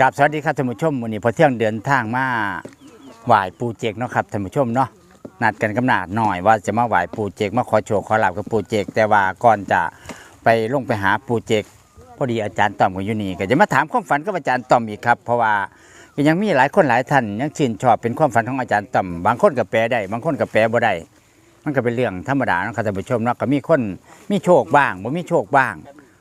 กับสวัสดีครับท่านผู้ชมวันนี้พอเที่ยงเดินทางมาไหว้ปูเจกเนาะครับท่านผู้ชมเนาะนัดกันกำหนาดหน่อยว่าจะมาไหว้ปูเจกมาขอโชคขอลาบกับปูเจก แต่ว่าก่อนจะไปลงไปหาปูเจกพอดีอาจารย์ต้อมก็อยู่นี่ก็จะมาถามความฝันกับอาจารย์ต้อมอีกครับ เพราะว่าก็ยังมีหลายคนหลายท่านยังชื่นชอบเป็นความฝันของอาจารย์ต้อมบางคนก็แปลได้บางคนก็แปลบ่ได้มันก็เป็นเรื่องธรรมดาเนาะครับท่านผู้ชมเนาะก็มีคนมีโชคบ้างบ่มีโชคบ้าง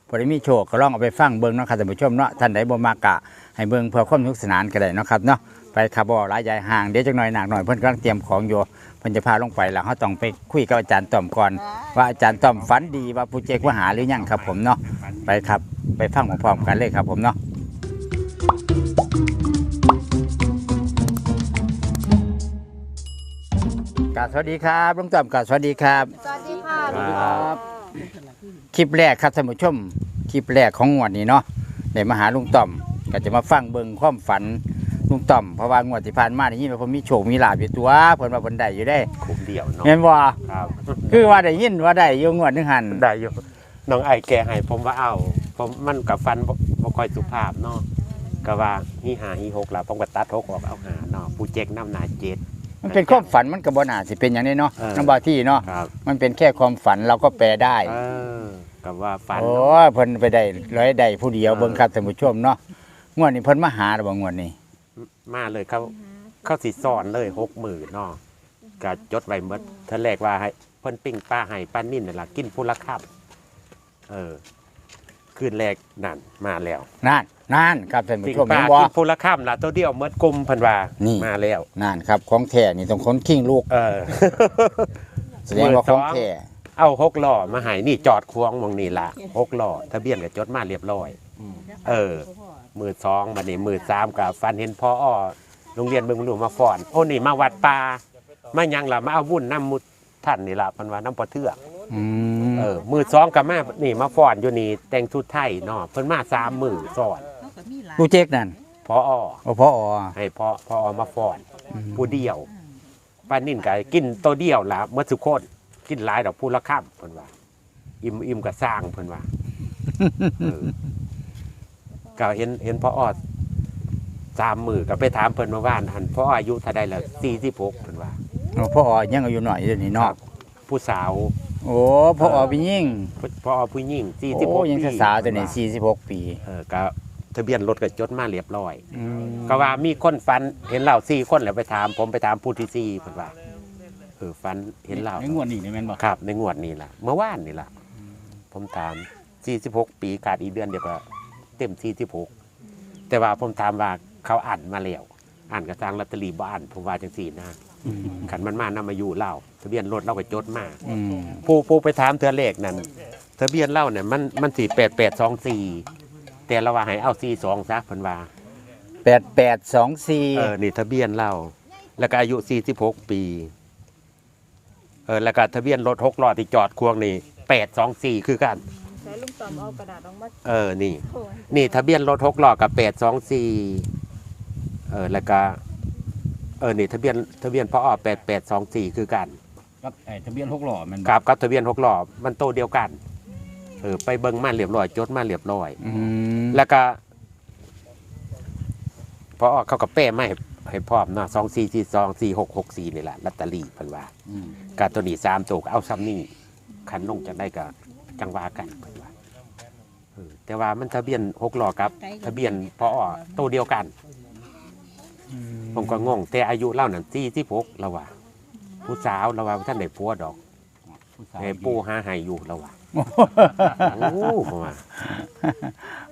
พอได้มีโชคก็ลองเอาไปฟังเบิ่งเนาะครับท่านผู้ชมเนาะท่านใดบ่มากะ ให้เบิ่งเพื่อความสนุกสนานก็ได้เนาะครับเนาะไปคาร์บอหลายใหญ่ห่างเดี๋ยวจักหน่อยหนักหน่อยเพิ่นกำลังเตรียมของอยู่เพิ่นจะพาลงไปแล้วเฮาต้องไปคุยกับอาจารย์ต้อมก่อน ว่าอาจารย์ต้อมฝันดีว่าผู้เจกว่าหาหรือยังครับผมเนาะไปครับไปฟังพร้อมๆกันเลยครับผมเนาะกราบสวัสดีครับลุงต้อมกราบสวัสดีครับ สวัสดีค่ะครับ คลิปแรกครับท่านผู้ชมคลิปแรกของงวดนี้เนาะได้มาหาลุงต่อม ก็จะมาฟังเบิ่งความฝันลุงต่อมเพราะว่างวดที่ผ่านมาได้ยินว่าผมมีโชคมีลาภอยู่ตัวเพิ่นว่าเพิ่นได้อยู่ได้คุมเดียวเนาะแม่นบ่ครับคือว่าได้ยินว่าได้อยู่งวดหนึงหันได้อยู่น้องไอแกให้ผมว่าเอาผมมันกับฟันบ่บ่ค่อยสุภาพเนาะก็ว่าฮีหาฮีหกแล้วผมก็ตัดหกออกเอาหาเนาะผู้เจ๊กน้ำหนาเจ็ด มันเป็นความฝันมันก็บ่น่าสิเป็นอย่างนี้เนาะเออ น้องบาที่เนาะครับมันเป็นแค่ความฝันเราก็แปลได้ เออกับว่าฟันโอ้เนาะ ยเพิ่นไปได้ร้อยได้ผู้เดียวเออเบิ่งครับท่านผู้ชมเนาะ งวดนี้เพิ่นมาหาหรือบ่งวดนี้ มาเลยเขาเขาสิสอนเลยหกหมื่นเนาะก็จดไว้เมื่อเทอแรกว่าให้เพิ่นปิ้งป้าให้ป้านิ่นนั่นล่ะกินพุละครับเออคืนแรกนั่นมาแล้วนั่นนั่นครับท่านผู้ปิ้งชมป้าเห็นบ่ กินพุละครับล่ะตัวเดียวเมื่อกลมเพันว่านี่ มาแล้ว นั่นครับของแท้นี่ต้องคนคิงลูก เออ แสดงว่าของแท้เอาหกล้อมาใหายนี่จอดควงมองนี่ละหกล้อทะเบียนกับจดมาเรียบร้อย เออ มือสองบัดนี้มือสามกับฟันเห็นพ่ออ้อโรงเรียนเมืองหลวงมาฟ้อน โอ้นี่มาวัดป่ามายังล่ะมาเอาบุญน้ำมุดท่านนี่ล่ะมันว่าน้ำปลาเทือกอืมเออมือสองกับมานี่มาฟ้อนอยู่นี่แต่งชุดไทยเนาะเพิ่นมาสามมือสอนผู้เจกนั่นพ่ออ้อโอ้พ่ออให้พ่อพ่ออ้อมาฟ้อน อืมผู้เดียวป้านิ่นก็กินตัวเดียวล่ะเมื่อสุกคนกินหลายดอกผู้ละข้ามเพิ่นว่า อิ่มอิ่มก็สร้างเพิ่นว่าเออ ก็เห็นเห็นพ่อออดสามมือก็ไปถามเพิ่นมาว่านหันพ่ออายุเท่าใดแล้วสี่สิบหกเพิ่นว่าโอ้พ่ออยังอายุหน่อยอยู่นี่เนาะผู้สาวโอ้พ่ออเป็นยิ่งพ่ออผู้หญิงสี่สิบหโอ้กยังปีสาวๆตัวนี้สี่สิบหกปีเออก็ทะเบียนรถก็จดมาเรียบร้อย อืมก็ว่ามีคนฟันเห็นเราสี่คนแล้วไปถาม ผมไปถามผู้ที่สี่เพิ่นว่าเออฟันเห็นเราในงวดนี้นี่แม่นบ่ครับ ในงวดนี้ล่ะ เมื่อวานนี่ล่ะผมถาม46ปีขาดอีกเดือนเดียวก็ เต็ม46แต่ว่าผมถามว่าเขาอ่านมาแล้วอ่านกระทางลอตเตอรี่บ้านผมว่าจังสี่นะอืมขันมันมานำมาอยู่เล่าทะเบียนรถเราก็จดมาอืมผู้ผู้ไปถามเธอเลขนั่นทะเบียนเล่าเนี่ยมันมันสี่แปดแปดสองสี่แต่เราว่าให้เอาสี่สองซะเพันว่าแปดแปดสองสี่เออนี่ทะเบียนเราแล้วก็อายุ46ปีเออแล้วก็ทะเบียนรถหกล้อที่จอดควงนี่824คือกันใช้ลุงต่ อมเอากระดาษออกมาเออนี่โชว์นี่ทะเบียนรถหกล้อกับ824เออแล้วก็เออนี่ทะเบียนทะเบียนพ่ออ้อ8824คือกันกับไอ้ทะเบียนหกล้อแม่นกับกับทะเบียนหกล้อมันโตเดียวกันเออไปเบิ่งมาเรียบร้อยจดมาเรียบร้อย อืมแล้วก็พอเขาก็แป้ไม่ให้ให้พร้อมเนาะสองสี่สี่สองสี่หกหกสี่นี่แหละลอตเตอรี่เพิ่นว่าอืม กาตัวนี้สามตัวก็เอาซ้ำนี่คันลงจากได้ก็จังว่ากันเพิ่นว่าเออ แต่ว่ามันทะเบียนหกล้อครับ ทะเบียนพอตัวเดียวกัน ผมก็งง แต่อายุเล่านั่นสี่ที่หกแล้วว่า ผู้สาวเราว่าท่านได้ผัวดอกผู้สาวให้ปูหาให้อยู่แล้วว่าโอ้ผมว่า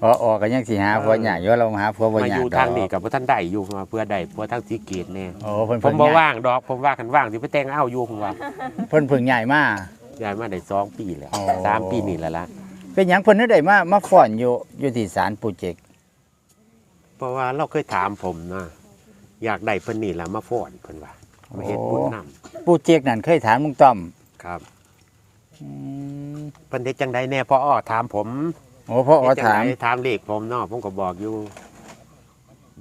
อ๋ออ๋อก็ยังสิหาผัวใหญ่อยู่เราหาผัวบ่มาใหญ่อยู่ทางนี้กับท่านได้อยู่มาเพื่อได้เพื่อทางสีเกตแน่โอ้เพิ่นผเพิ่มงบ่ใหญ่ว่างดอกผมว่ากันว่างที่ไปแต่งเอาอยู่ผมว่าเพิ่นเพิ่งใหญ่มาย้ายมาได้สองปีแล้วอ๋อสามปีนี่แล้วล่ะ เป็นหยังเพิ่นได้มามาฟ้อนอยู่อยู่ที่ศาลปู่เจกเพราะว่าเราเคยถามผมนะอยากได้เพิ่นนี่แหละมาฟ้อนเพิ่นว่ามาเฮ็ดบุญนำปู่เจกนั่นเคยถามลุงต้อมครับอืมเพิ่นเฮ็ดจังไดแน่พ่ออ้อถามผมโอ้พ่ออ๋อเฮ็ดจัถางมไดถามเลขผมเนาะผมก็บอกอยู่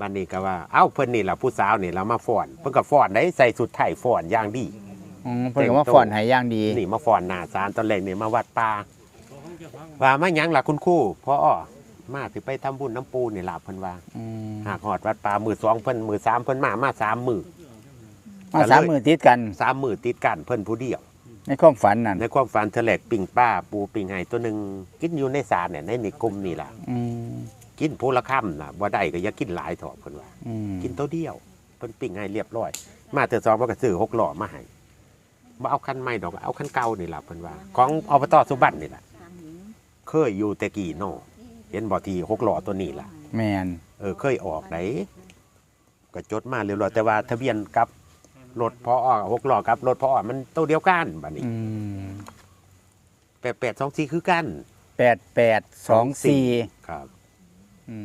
บัดนี้ก็ว่า เอ้าเพิ่นนี่ล่ะผู้สาวนี่ล่ะมาฟ้อนเพิ่นก็ฟ้อนได้ใส่สุดไทยฟ้อนอย่างดี อืมเพิ่นก็มาฟ้อนให้อย่างดี นี่มาฟ้อนหน้าศาลตอนแรกนี่มาวัดป่า ว่ามาหยังล่ะคุณครูพ่ออ้อมาสิไปทำบุญน้ำปูนี่ล่ะเพิ่นว่าอืมหากหอดวัดป่ามือสองเพิ่นมือสามเพิ่นมามาสามมือ มาสามมือติดกันสามมือติดกันเพิ่นผู้เดียว ในความฝันนั่นในความฝันเทแหลกปิ่งป้าปูปิ่งไห้ตัวหนึ่งกินอยู่ในสารเนี่ยในนิกรมนี่ล่ะ อืมกินผู้ละค่ำน่ะบ่ได้ก็อย่ากินหลายเถอะเพิ่นว่า อืมกินตัวเดียวเพิ่นปิ่งให้เรียบร้อย มาเตอสองว่าก็ซื้อหกหล่อมาให้บ่เอาคันใหม่ดอกเอาคันเก่านี่ล่ะเพิ่นว่า ของอบตสุบันนี่ล่ะ เคยอยู่แต่กี่โนเห็นบ่ที่หกหล่อตัวนี้ล่ะ แมนเออเคยออกไหนก็จดมาเรียบร้อยแต่ว่าทะเบียนกับรถพออหกหล่อกับรถพออมันตัวเดียวกันบัดนี้อืมแปดแปดสองสี่คือกันแปดแปดสองสี่ครับอื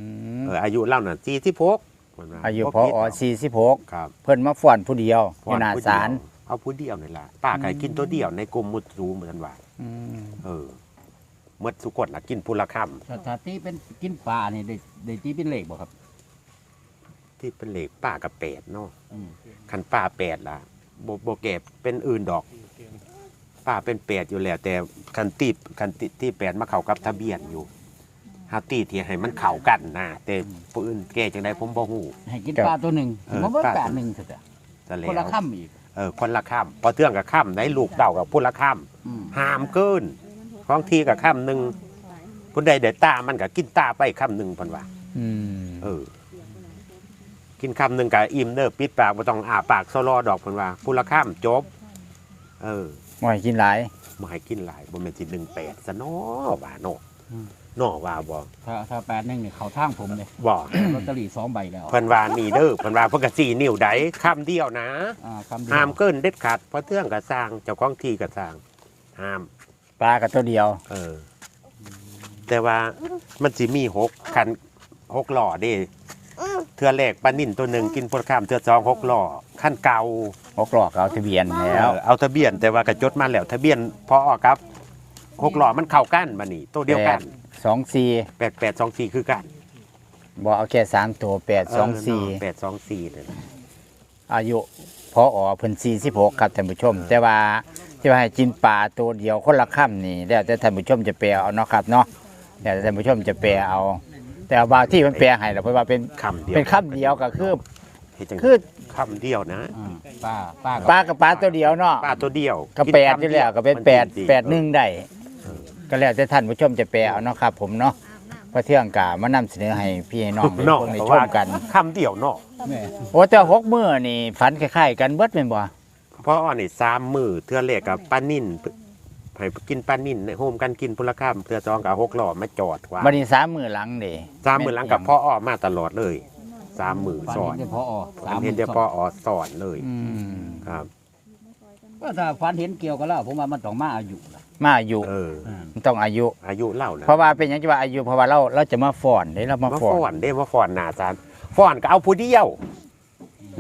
มเอออายุเล่าน่ะสี่สิบหกอายุพออสี่สิบหกครับเพิ่นมาฟ้อนผู้เดียวอยู่หน้าผู้เดียวศาลเอาผู้เดียวนี่ล่ะป้าไก่กินตัวเดียวในกลุ่มมุดสูเหมือนว่าอืม เออ เมื่อสุกดล่ะกินผู้ละคถ้าถ้าตีเป็นกินปลาเนี่ยได้ได้ตีเป็นเลขบ่ครับำที่เป็นเหล็กป้ากับแปดเนาะอืมคันป้าแปดล่ะโบโบเก็บเป็นอื่นดอก ป้าเป็นแปดอยู่แล้ว แต่คันตีคันติที่แปดมาเข้ากับทะเบียนอยู่ฮาตีที่ให้มันเข้ากันนะแต่ผู้อื่นแก้จังไดผมบ่ฮู้ ให้กินปลาตัวหนึ่งเออผมว่าปลา แปดหนึ่งเถอะแต่แล้คนละวค่ำอีกเออคนละข้ามพอเทื่องกับข้ามได้ลูกเต่ากับผู้ละข้ามอืมห้ามเกิน ของทีกับข้ามหนึ่งผู้ใดเด็ดตามันก็กินตาไปข้ามหนึ่งเพันว่าอืมเออ กินคำหนึ่งกับอิ่มเด้อปิดปากบ่ต้องอาปากโซลอดอกเพันว่าผู้ละข้ามจบ เออบ่ให้กินหลายบ่ให้กินหลายบ่แม่นสิหนึ่งแปดซะเนาะว่าเนาะเนอว่าบ่ถ้าถ้าแปดหนึ่งเนี่ยเขาทางผมเลยบ่ลอตเตอรี่สองใบแล้วเพิ่นว่านี่เด้อเพิ่นว่าเพิ่นก็สี่นิ้วใดข้ามเดียวนะอ่าคำเดียวห้ามเกินเด็ดขาดเพราะเทื่องก็สร้างเจ้าของที่ก็สร้างห้าม ปลากับตัวเดียว เออ แต่ว่ามันสิมีหกคันหกหล่อเด้เทือแรกปลานิ่นตัวหนึ่งกินพลข้ามเทือสองหกหล่อขั้นเก่าหกหลอกเอาทะเบียนแล้วเออเอาทะเบียนแต่ว่ากระจดมาแล้ว ทะเบียนพอออกครับหกหล่อมันเข้ากันมานี่ตัวเดียวกันสองสี่แปดแปดสองสี่คือกันบ่เอาแค่สามตัวแปดสองสี่แปดสองสี่เนี่ยอายุพออเพิ่นสี่สิบหกครับท่านผู้ชม แต่ว่า ที่ว่าให้กินปลาตัวเดียวคนละค่ำนี่แล้วแต่ท่านผู้ชมจะแปลเอาเนาะครับเนาะแล้วแต่ท่านผู้ชมจะแปลเอา แต่ว่าบางที่มันแปลให้เราเพราะว่าเป็นคำเดียวเป็นคำเดียวก็คือเฮ็ดจังคือคำเดียวนะอ่าปลาปลาปลากับปลาตัวเดียวเนาะป้าตัวเดียวก็แปดอยู่แล้วก็เป็นแปดมัจริงๆแปดหนึ่งได้ก็แล้วแต่ท่านผู้ชมจะแปลเอาเนาะครับ ผมเนาะเพราะเที่ยงกามานำเสนอให้พี่ให้น้องได้เนาะเบิ่งได้เพราะชว่ามกันคำเดียวเนาะแม่โอ้แต่หกมื้อนี่ฝันคล้ายๆกันเบิดแม่นบ่เพราะอ่อนนี่สามมือเทือแรกกับปลานิ่นให้กินปลานิ่นในโฮมกันกินพลข้ามเทือสองกับหกหล่อมาจอดว่าบัดนี้สามมื้อหลังเด้สามมือหลังกับพ่ออ้อมาตลอดเลยสามมือฝันสอนเห็นได้พออฝันเห็นเดี๋ยวพ่ออ้อสอนเลยอืมครับ ก็ถ้าฝันเห็นเกี่ยวกันแล้วผมว่ามันต้องมาอายุล่ะมาอายุเอออ่ามันต้องอายุ อายุเล่านะเพราะว่าเป็นหยังจะว่าอายุเพราะว่าเราเราจะมาฟ้อนเด้เรามามาฟ้อฟ้อนนได้มาฟ้อนหนาจานฟ้อนก็เอาผู้เดียว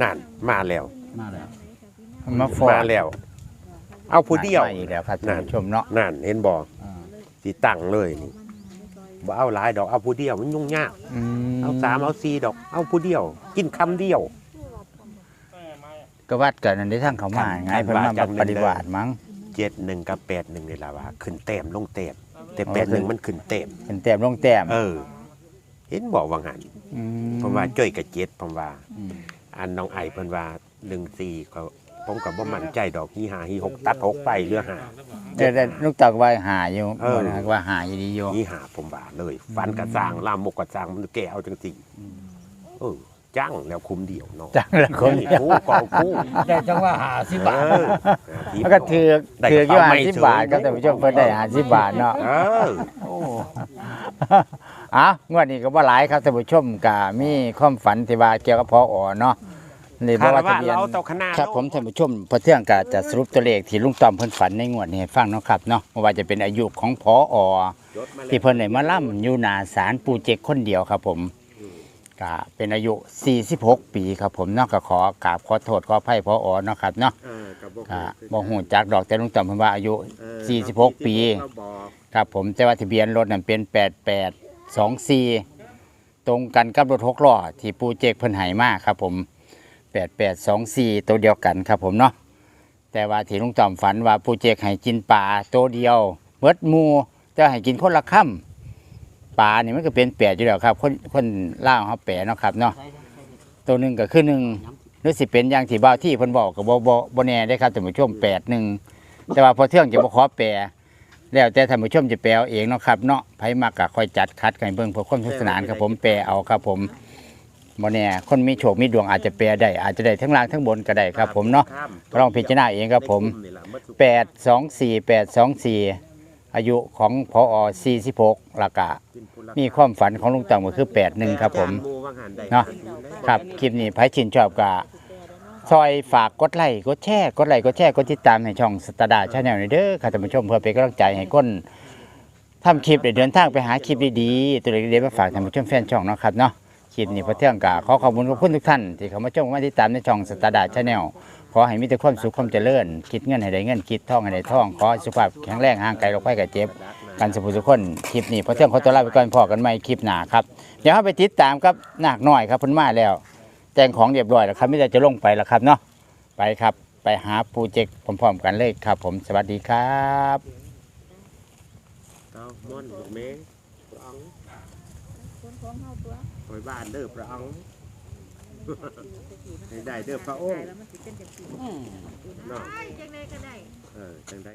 นั่นมาแล้วมาแล้ว มาฟ้อนมาแล้ว เอาผู้เดียว มาอีกแล้วครับท่านผู้ชมเนาะนั่นเห็นบ่อ่าสิตั้งเลยนี่บ่เอาหลายดอกเอาผู้เดียวมันยุ่งยากอืมเอาสามเอาสี่ดอก เอาผู้เดียว กินคำเดียว ก็วัดกันนั่นได้ทั้งเขามาท่านไงเพิ่นมาท่านว่าจังปฏิบัติมั้ง เจ็ดหนึ่งกับแปดหนึ่งนี่ละว่าขึ้นเต็มลงเต็มแต่แปดหนึ่งมันขึ้นเต็มเป็นแต้มลงแต้มเออ เห็นบอกว่างันมผมว่าจ้อยกับเจ็ดผมว่า อืม อันน้องไอเพิ่นว่าหนึ่งสี่เขา ผมกับบ่มั่นใจดอกฮีหาฮีหกตัดหกไปเรือหาแต่แต่ลูกตอกว่าหาอยู่เออนะว่าหาอยู่ดีอยู่ฮีหาผมว่าเลยฟันกระซางลามมกกระซางมันแก่เอาจังสี่เออจังแล้วคุมเดียวเนาะจังละคนนี่คู่กอคู่แต่จังว่าหาสิบบาทเออแล้วก็ถือได้ถืออยู่กระห้าเป๋าไม่สิบถึงบาทก็ท่านผู้ชมเพิ่นได้ห้าสิบบาทเนาะเออโอ้อะงวดนี้ก็บ่หลายครับท่านผู้ชมก็มีความฝันที่ว่าเกี่ยวกับพออเนาะ นี่บ่คารว่าทะวะเบียน เราเต่าคณะครับผมท่านผู้ชมพอเที่ยงก็จะสรุปตัวเลขที่ลุงต้อมเพิ่นฝันในงวดนี้ให้ฟังเนาะครับเนาะบ่ว่าจะเป็นอายุของพออยศมาแล้วที่เพิ่นได้มาล่ำอยู่หน้าศาลปู่เจกคนเดียวครับผมก็เป็นอายุ 46 ปีครับผมเนาะก็ขอกราบขอโทษขออภัยพออเนาะครับเนาะเออกับก็บ่ฮู้จักดอกแต่ลุงต้อมเพิ่นว่าอายุ46 ปีครับผมแต่ว่าทะเบียนรถนั่นเป็น 8824 ตรงกันกับรถหกล้อที่ปูเจกเพิ่นให้มาครับผม 8824 ตัวเดียวกันครับผมเนาะแต่ว่าที่ลุงจอมฝันว่าปูเจกให้กินปลาตัวเดียวเบิดหมูแต่ให้กินคนละค่ำปลานี่มันก็เป็นแปดอยู่แล้วครับ คนคนล่าเขาแปดเนาะครับเนาะตัวหนึ่งก็คือหนึ่งหรือสิเป็นอย่างที่บ่าวที่เพิ่นบอกกับบ่บ่บ่แน่ได้ครับท่านผู้ชมแปดหนึ่งแต่ว่าพอเที่ยงจะบ่ขอแปลแล้วแต่ท่านผู้ชมจะแปลเอาเองเนาะครับเนาะไผมักก็ค่อยจัดคัดกันเบิ่งเพื่อความสนุกสนานครับผมแปลเอาครับผม บ่แน่คนมีโชคมีดวงอาจจะแปลได้ อาจจะได้ทั้งล่างทั้งบนก็ได้ครับ ผมเนาะก็ลองพิจารณาเองครับผมแปดสองสี่แปดสองสี่อายุของพอสี่สิบหกละกะมีความฝันของลุงต่อมก็คือแปดหนึ่งครับผมเนาะครับคลิปนี้ไพ่ชินชอบกะซอยฝากกดไลค์กดแชร์กดไลค์กดแชร์กดติดตามให้ช่องสตาร์ดาชาแนลเด้อค่ะท่านผู้ชมเพื่อเป็นกำลังใจให้ก้นทำคลิปได้เดินทางไปหาคลิปดีๆตัวเล็กๆมาฝากท่านผู้ชมแฟนช่องเนาะครับเนาะค ลิปนี้พอเที่ยงกะขอขอบคุณขอบคุณทุกท่าน ที่เข้ามาชมมาติดตามในช่องสตาร์ดาชาแนลขอให้มีแต่ความสุขความเจริญคิดเงินให้ได้เงินคิดท่องให้ได้ท่องขอให้สุขภาพแข็งแรงห่างไกลโรคภัยไข้เจ็บกันสุขสุขคนคลิปนี้พอเที่ยงขอตัวลาไปก่อนพอกันใหม่คลิปหนาครับเดี๋ยวเราไปติดตามครับนาคน้อยครับเพิ่นมาแล้ว แต่งของเรียบร้อยแล้วครับไม่ได้จะลงไปแล้วครับเนาะไปครับไปหาโปรเจกต์พร้อมๆกันเลยครับ ผมสวัสดีครับเอาม่อนลูกเมย์ พระองค์คนของเฮาตัวคอยบ้านเด้อพระองค์ให้ได้เด้อพระองค์แล้วมันสิเป็นจังซี่เนาะจังได๋ก็ได้ เออจังได้